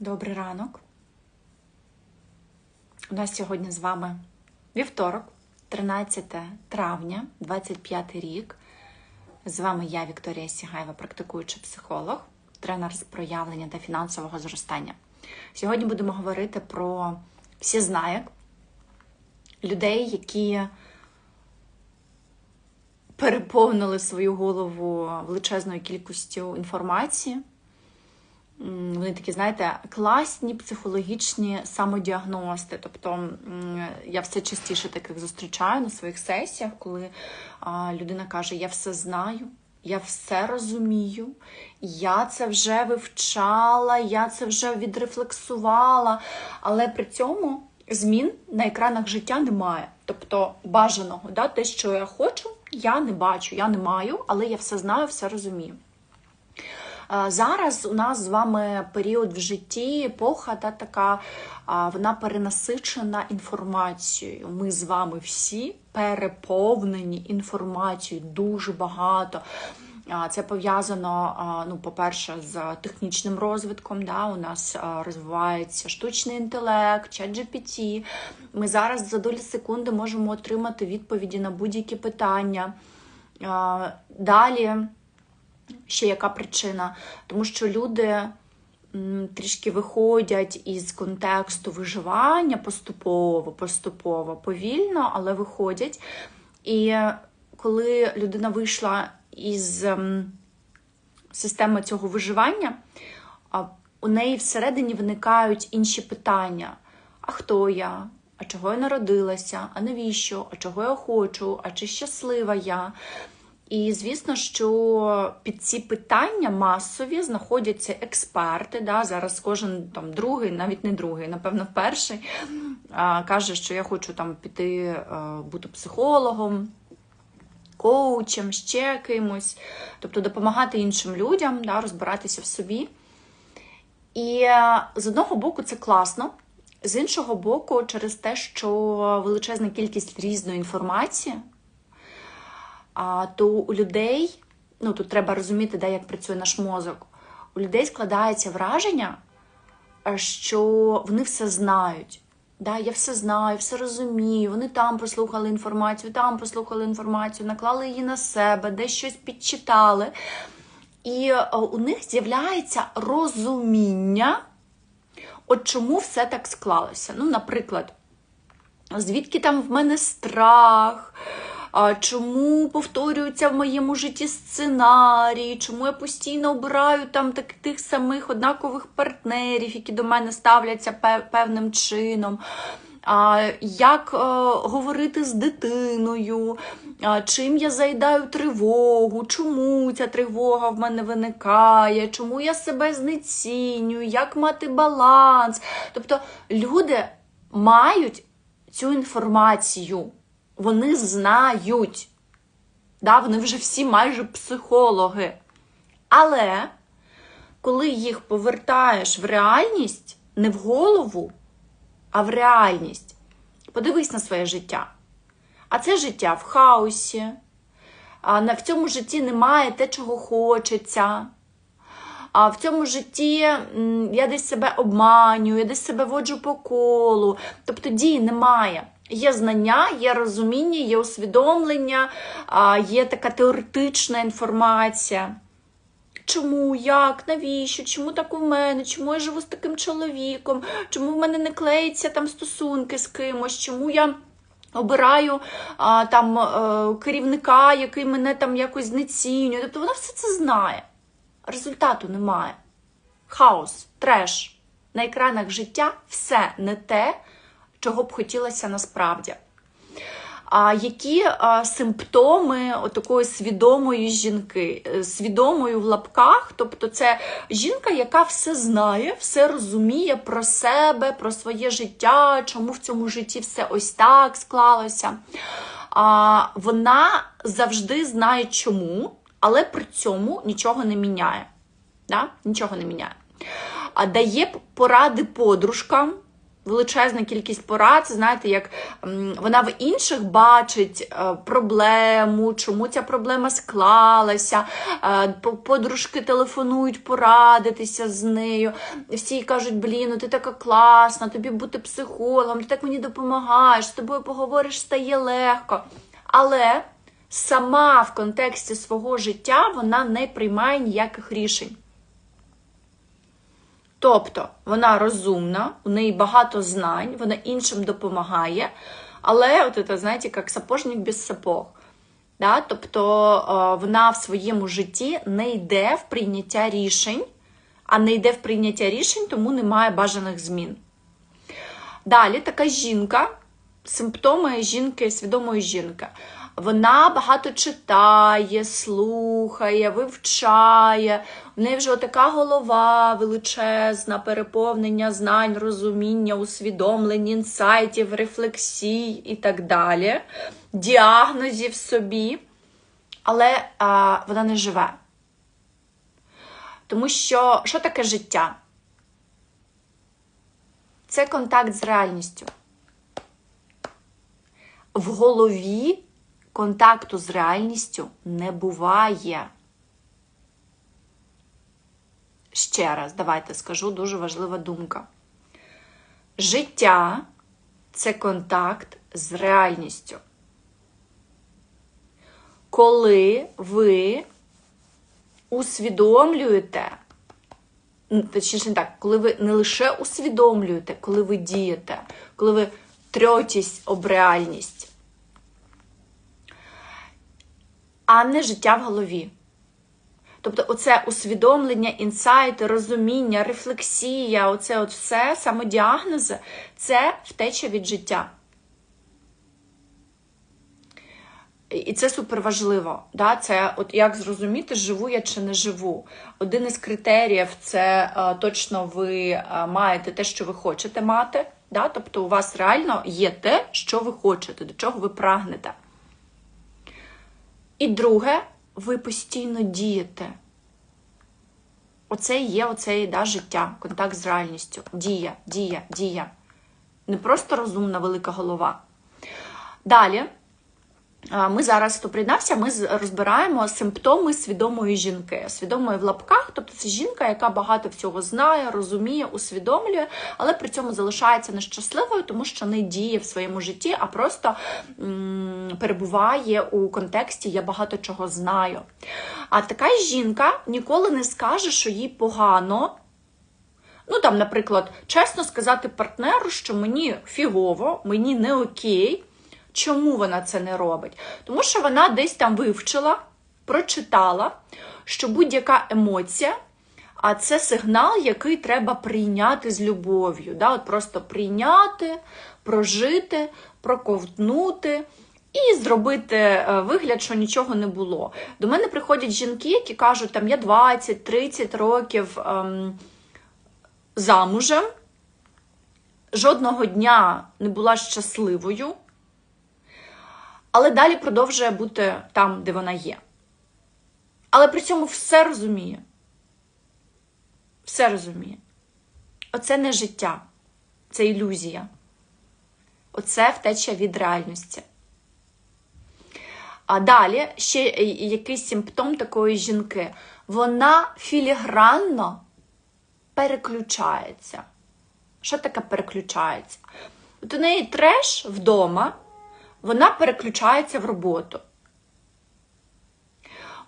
Добрий ранок. У нас сьогодні з вами вівторок, 13 травня, 25 рік. З вами я, Вікторія Сігаєва, практикуючий психолог, тренер з проявлення та фінансового зростання. Сьогодні будемо говорити про всізнаяк, людей, які переповнили свою голову величезною кількістю інформації. Вони такі, знаєте, класні психологічні самодіагности. Тобто я все частіше таких зустрічаю на своїх сесіях, коли людина каже: Я все знаю, я все розумію, я це вже вивчала, я це вже відрефлексувала, але при цьому змін на екранах життя немає. Тобто бажаного, да, те, що я хочу, я не бачу, я не маю, але я все знаю, все розумію. Зараз у нас з вами період в житті, епоха та така, вона перенасичена інформацією. Ми з вами всі переповнені інформацією, дуже багато. Це пов'язано, ну, по-перше, з технічним розвитком. Да? У нас розвивається штучний інтелект, чат GPT. Ми зараз за долі секунди можемо отримати відповіді на будь-які питання. Далі ще яка причина? Тому що люди трішки виходять із контексту виживання поступово, поступово, повільно, але виходять. І коли людина вийшла із ем, системи цього виживання, у неї всередині виникають інші питання: а хто я? А чого я народилася? А навіщо? А чого я хочу? А чи щаслива я? І звісно, що під ці питання масові знаходяться експерти. Да? Зараз кожен там другий, навіть не другий, напевно, перший каже, що я хочу там піти бути психологом, коучем, ще кимось, тобто допомагати іншим людям, да, розбиратися в собі. І е, з одного боку це класно, з іншого боку, через те, що величезна кількість різної інформації, то у людей, ну тут треба розуміти, де як працює наш мозок, у людей складається враження, що вони все знають. Да, я все знаю, все розумію. Вони там послухали інформацію, там послухали інформацію, наклали її на себе, десь щось підчитали. І е, у них з'являється розуміння, от чому все так склалося. Ну, наприклад, звідки там в мене страх, а чому повторюються в моєму житті сценарії, чому я постійно обираю там так, тих самих однакових партнерів, які до мене ставляться певним чином. Як е, говорити з дитиною, чим я заїдаю тривогу, чому ця тривога в мене виникає, чому я себе знецінюю, як мати баланс. Тобто люди мають цю інформацію, вони знають. Да, вони вже всі майже психологи. Але коли їх повертаєш в реальність, не в голову, а в реальність, подивись на своє життя. А це життя в хаосі. А в цьому житті немає те, чого хочеться. А в цьому житті я десь себе обманюю, я десь себе воджу по колу. Тобто дії немає. Є знання, є розуміння, є усвідомлення, є така теоретична інформація. Чому, як, навіщо, чому так у мене, чому я живу з таким чоловіком, чому в мене не клеїться там стосунки з кимось, чому я обираю а, там е, керівника, який мене там якось знецінює. Тобто вона все це знає. Результату немає. Хаос, треш. На екранах життя все не те, чого б хотілося насправді. А які а, симптоми такої свідомої жінки? Е, Свідомою в лапках, тобто це жінка, яка все знає, все розуміє про себе, про своє життя, чому в цьому житті все ось так склалося. А, вона завжди знає чому, але при цьому нічого не міняє. Да? Нічого не міняє. А дає поради подружкам, величезна кількість порад. Знаєте, як вона в інших бачить е, проблему, чому ця проблема склалася. е, Подружки телефонують порадитися з нею. Всі кажуть, блін, ну ти така класна, тобі бути психологом, ти так мені допомагаєш, з тобою поговориш, стає легко. Але сама в контексті свого життя вона не приймає ніяких рішень. Тобто вона розумна, у неї багато знань, вона іншим допомагає, але от це, знаєте, як сапожник без сапог. Да? Тобто е, вона в своєму житті не йде в прийняття рішень, а не йде в прийняття рішень, тому немає бажаних змін. Далі така жінка, симптоми жінки, свідомої жінки. Вона багато читає, слухає, вивчає. В неї вже така голова величезна, переповнення знань, розуміння, усвідомлень, інсайтів, рефлексій і так далі, діагнозів собі. Але а, вона не живе. Тому що що таке життя? Це контакт з реальністю. В голові контакту з реальністю не буває. Ще раз, давайте скажу дуже важлива думка. Життя це контакт з реальністю. Коли ви усвідомлюєте, точніше так, коли ви не лише усвідомлюєте, коли ви дієте, коли ви третесь об реальність, а не життя в голові. Тобто, оце усвідомлення, інсайти, розуміння, рефлексія, оце от все, самодіагнози, це втеча від життя. І це супер важливо. Да? Це от як зрозуміти, живу я чи не живу. Один із критеріїв це е, точно ви е, маєте те, що ви хочете мати. Да? Тобто у вас реально є те, що ви хочете, до чого ви прагнете. І друге, ви постійно дієте. Оце і є оце да, життя, контакт з реальністю. Дія, дія, дія. Не просто розумна велика голова. Далі. Ми зараз, хто приєднався, ми розбираємо симптоми свідомої жінки. Свідомої в лапках, тобто це жінка, яка багато всього знає, розуміє, усвідомлює, але при цьому залишається нещасливою, тому що не діє в своєму житті, а просто перебуває у контексті Я багато чого знаю. А така жінка ніколи не скаже, що їй погано. Ну, там, наприклад, чесно сказати партнеру, що мені фігово, мені не окей. Чому вона це не робить? Тому що вона десь там вивчила, прочитала, що будь-яка емоція, а це сигнал, який треба прийняти з любов'ю. Да? От просто прийняти, прожити, проковтнути. І зробити е, вигляд, що нічого не було. До мене приходять жінки, які кажуть, там я 20-30 років ем, замужем, жодного дня не була щасливою, але далі продовжує бути там, де вона є. Але при цьому все розуміє. Все розуміє. Оце не життя, це ілюзія. Оце втеча від реальності. А далі ще якийсь симптом такої жінки. Вона філігранно переключається. Що таке переключається? От у неї треш вдома, вона переключається в роботу.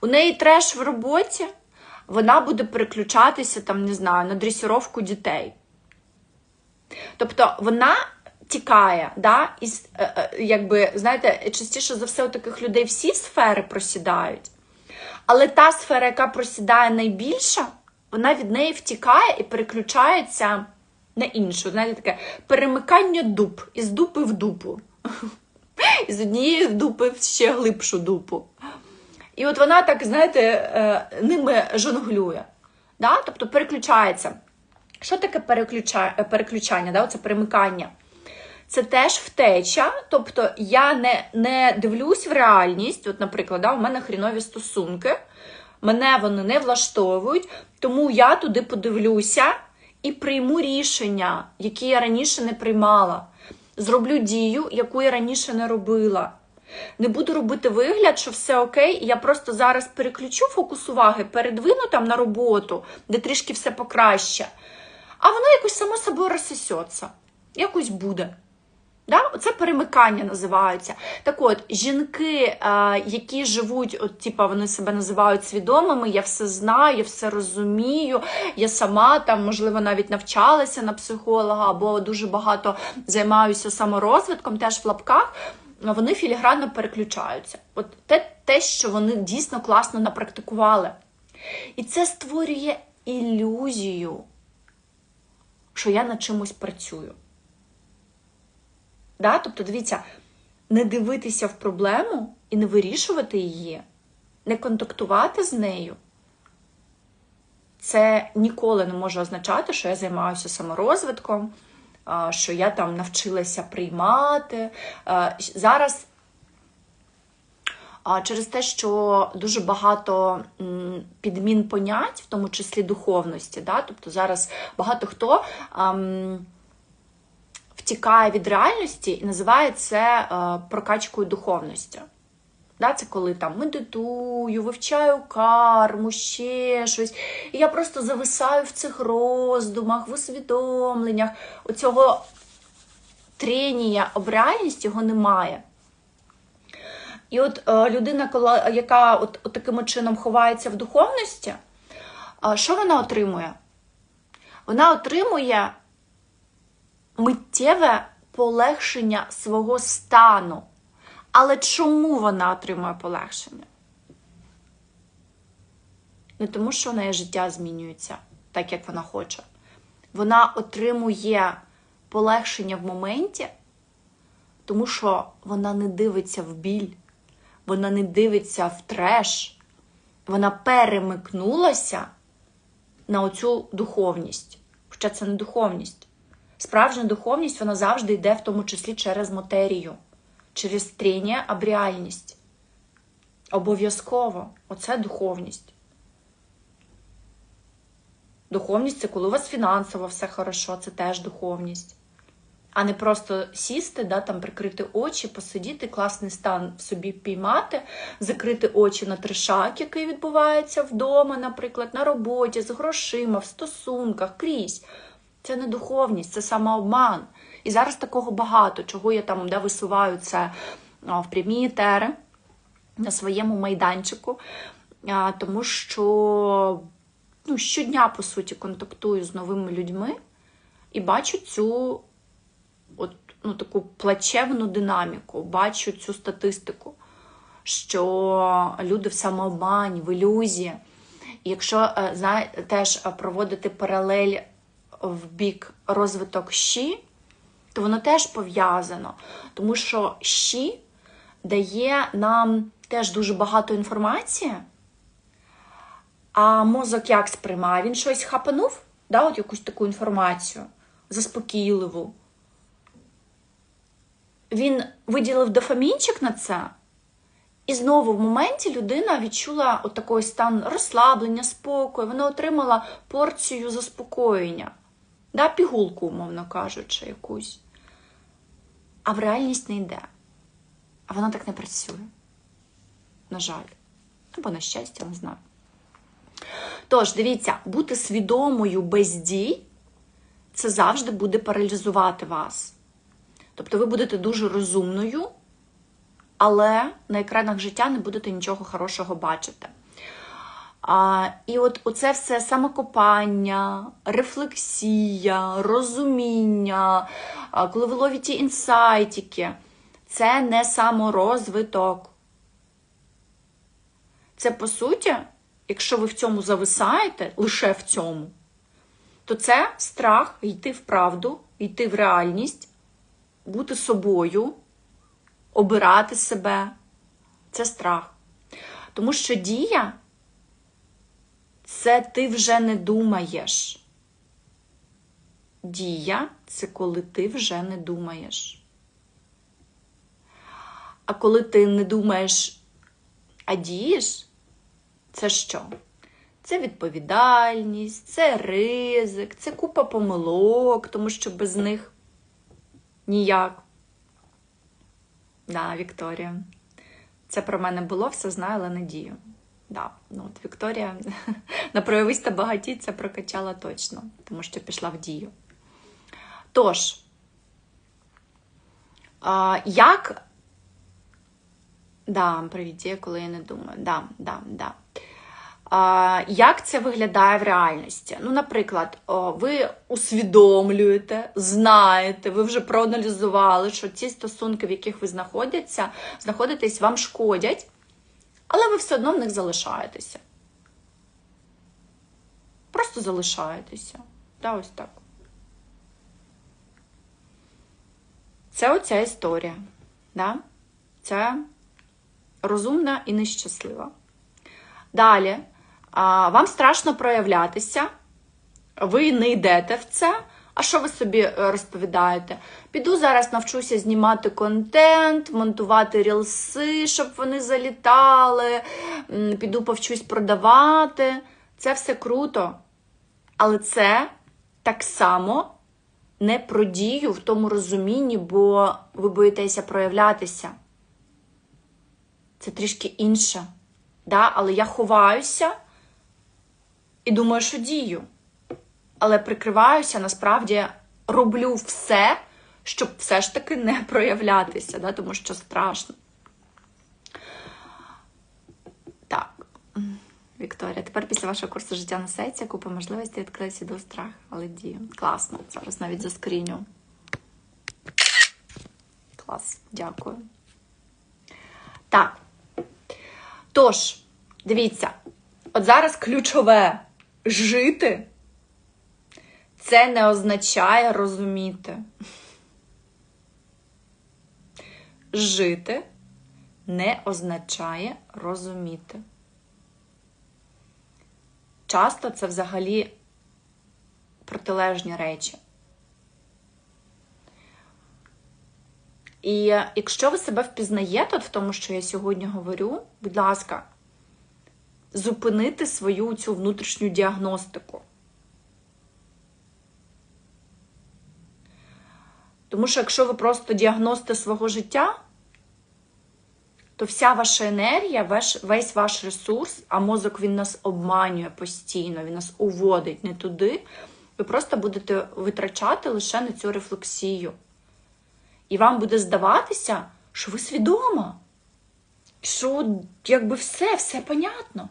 У неї треш в роботі, вона буде переключатися, там, не знаю, на дресіровку дітей. Тобто вона тікає, да, із, е, е, якби, знаєте, частіше за все у таких людей всі сфери просідають. Але та сфера, яка просідає найбільше, вона від неї втікає і переключається на іншу. Знаєте, таке перемикання дуб із дупи в дупу. Із однієї дупи в ще глибшу дупу. І от вона так, знаєте, е, ними жонглює. Да? Тобто переключається. Що таке переключа... переключання? Да? Оце перемикання? Це теж втеча. Тобто я не не дивлюсь в реальність. От, наприклад, да, у мене хрінові стосунки, мене вони не влаштовують, тому я туди подивлюся і прийму рішення, які я раніше не приймала. Зроблю дію, яку я раніше не робила. Не буду робити вигляд, що все окей, я просто зараз переключу фокус уваги, передвину там на роботу, де трішки все покраще. А воно якось само собою розсосеться. Якось буде. Да? Оце перемикання називаються. Так от, жінки, е, які живуть, от, типа, вони себе називають свідомими, я все знаю, я все розумію, я сама там, можливо, навіть навчалася на психолога, або дуже багато займаюся саморозвитком, теж в лапках, вони філігранно переключаються. От те, те, що вони дійсно класно напрактикували. І це створює ілюзію, що я над чимось працюю. Да? Тобто, дивіться, не дивитися в проблему і не вирішувати її, не контактувати з нею. Це ніколи не може означати, що я займаюся саморозвитком, що я там навчилася приймати. Зараз через те, що дуже багато підмін понять, в тому числі духовності, да? тобто зараз багато хто. Втікає від реальності і називає це е, прокачкою духовності. Да, Це коли там медитую, вивчаю карму, ще щось. І я просто зависаю в цих роздумах, в усвідомленнях. Оцього тренія об реальність його немає. І от е, людина, яка от, от таким чином ховається в духовності, е, що вона отримує? Вона отримує миттєве полегшення свого стану. Але чому вона отримує полегшення? Не тому, що в неї життя змінюється так, як вона хоче. Вона отримує полегшення в моменті, тому що вона не дивиться в біль, вона не дивиться в треш, вона перемикнулася на оцю духовність. Хоча це не духовність. Справжня духовність вона завжди йде, в тому числі через матерію, через трення об реальність. Обов'язково. Оце духовність. Духовність це коли у вас фінансово все хорошо, це теж духовність. А не просто сісти, да, там прикрити очі, посидіти, класний стан собі піймати, закрити очі на трешак, який відбувається вдома, наприклад, на роботі, з грошима, в стосунках, крізь. Це не духовність, це самообман. І зараз такого багато, чого я там де висуваю це в прямі етери на своєму майданчику, тому що ну, щодня, по суті, контактую з новими людьми і бачу цю от, ну, таку плачевну динаміку, бачу цю статистику, що люди в самообмані, в ілюзії. І якщо е, знаєте, теж проводити паралель в бік розвиток щі, то воно теж пов'язано. Тому що щі дає нам теж дуже багато інформації, а мозок як сприймає? Він щось хапанув, да, от якусь таку інформацію, заспокійливу. Він виділив дофамінчик на це. І знову в моменті людина відчула от такий стан розслаблення, спокою, вона отримала порцію заспокоєння да, пігулку, умовно кажучи, якусь. А в реальність не йде. А вона так не працює. На жаль. Або на щастя, не знаю. Тож, дивіться, бути свідомою без дій це завжди буде паралізувати вас. Тобто ви будете дуже розумною, але на екранах життя не будете нічого хорошого бачити. А, І от оце все самокопання, рефлексія, розуміння, а, коли ви ловите інсайтики, це не саморозвиток. Це, по суті, якщо ви в цьому зависаєте, лише в цьому, то це страх йти в правду, йти в реальність, бути собою, обирати себе. Це страх. Тому що дія це ти вже не думаєш. Дія це коли ти вже не думаєш. А коли ти не думаєш, а дієш, це що? Це відповідальність, це ризик, це купа помилок, тому що без них ніяк. Да, Вікторія. Це про мене було, все знаю, але не дію. Да, ну от Вікторія на проявись та багаті це прокачала точно, тому що пішла в дію. Тож, а, як. Да, привіт, є, коли я не думаю. Да, да, да. А, Як це виглядає в реальності? Ну, наприклад, ви усвідомлюєте, знаєте, ви вже проаналізували, що ті стосунки, в яких ви знаходяться, знаходитесь, вам шкодять, але ви все одно в них залишаєтеся. Просто залишаєтеся. Да, ось так. Це оця історія. Да? Це розумна і нещаслива. Далі, а, вам страшно проявлятися, ви не йдете в це. А що ви собі е, розповідаєте? Піду зараз навчуся знімати контент, монтувати рілси, щоб вони залітали, піду повчусь продавати. Це все круто. Але це так само не про дію в тому розумінні, бо ви боїтеся проявлятися. Це трішки інше. Да? Але я ховаюся і думаю, що дію. Але прикриваюся, насправді роблю все, щоб все ж таки не проявлятися, да? тому що страшно. Так, Вікторія, тепер після вашого курсу життя на сайті купа можливостей відкрилася до страх, але дію. Класно. Зараз навіть заскріню. Клас, дякую. Так. Тож, дивіться, от зараз ключове жити це не означає розуміти. Жити не означає розуміти. Часто це взагалі протилежні речі. І якщо ви себе впізнаєте в тому, що я сьогодні говорю, будь ласка, зупинити свою цю внутрішню діагностику. Тому що якщо ви просто діагностите свого життя, то вся ваша енергія, весь, весь ваш ресурс, а мозок він нас обманює постійно, він нас уводить не туди, ви просто будете витрачати лише на цю рефлексію. І вам буде здаватися, що ви свідома, що якби все, все понятно.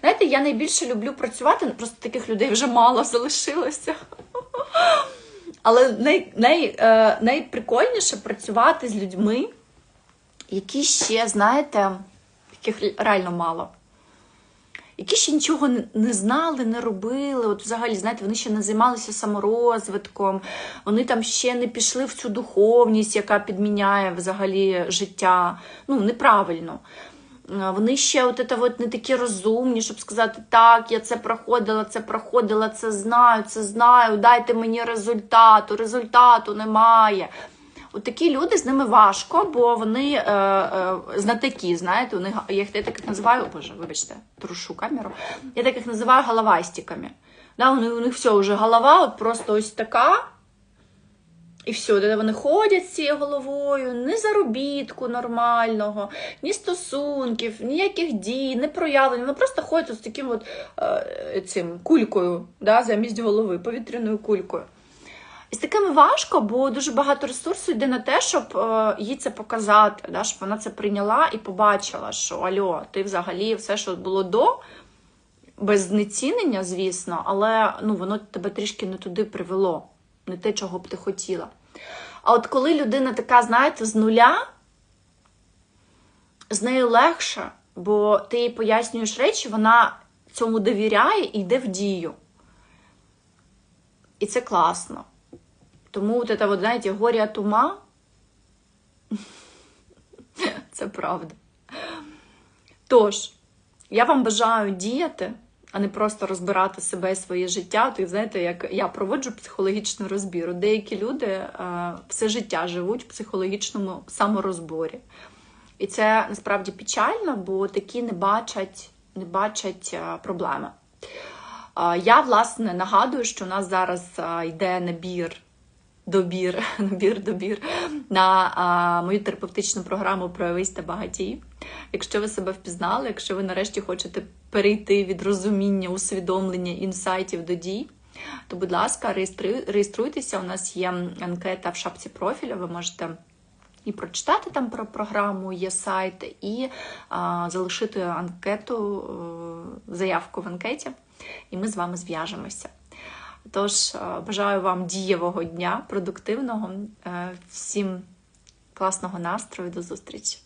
Знаєте, я найбільше люблю працювати, просто таких людей вже мало залишилося. Але най, най, е, найприкольніше працювати з людьми, які ще, знаєте, яких реально мало. Які ще нічого не знали, не робили. От взагалі, знаєте, вони ще не займалися саморозвитком, вони там ще не пішли в цю духовність, яка підміняє взагалі життя. Ну, неправильно. Вони ще от це от не такі розумні, щоб сказати, так, я це проходила, це проходила, це знаю, це знаю, дайте мені результату, результату немає. От такі люди з ними важко, бо вони е, е, знатакі, знаєте, них, я я називаю, боже, вибачте, трушу камеру. Я так їх називаю головастиками. Да, у них все вже голова, от просто ось така. І все, де вони ходять з цією головою, ні заробітку нормального, ні стосунків, ніяких дій, не проявлень. Вони просто ходять з таким от е, цим кулькою да, замість голови, повітряною кулькою. І з такими важко, бо дуже багато ресурсу йде на те, щоб е, їй це показати, да, щоб вона це прийняла і побачила, що альо, ти взагалі все, що було до, без знецінення, звісно, але ну, воно тебе трішки не туди привело, не те, чого б ти хотіла. А от коли людина така, знаєте, з нуля, з нею легше, бо ти їй пояснюєш речі, вона цьому довіряє і йде в дію. І це класно. Тому от це, знаєте, горя тума це правда. Тож, я вам бажаю діяти, а не просто розбирати себе і своє життя. То знаєте, як я проводжу психологічний розбір. Деякі люди все життя живуть в психологічному саморозборі. І це насправді печально, бо такі не бачать, не бачать е, проблеми. Е, Я, власне, нагадую, що у нас зараз е, йде набір, добір, набір, добір на а, мою терапевтичну програму Проявись та багатій. Якщо ви себе впізнали, якщо ви нарешті хочете перейти від розуміння, усвідомлення, інсайтів до дій, то, будь ласка, реєструйтеся. У нас є анкета в шапці профіля. Ви можете і прочитати там про програму, є сайт, і а, залишити анкету, е, заявку в анкеті, і ми з вами зв'яжемося. Тож, е, бажаю вам дієвого дня, продуктивного, е, всім класного настрою, до зустрічі!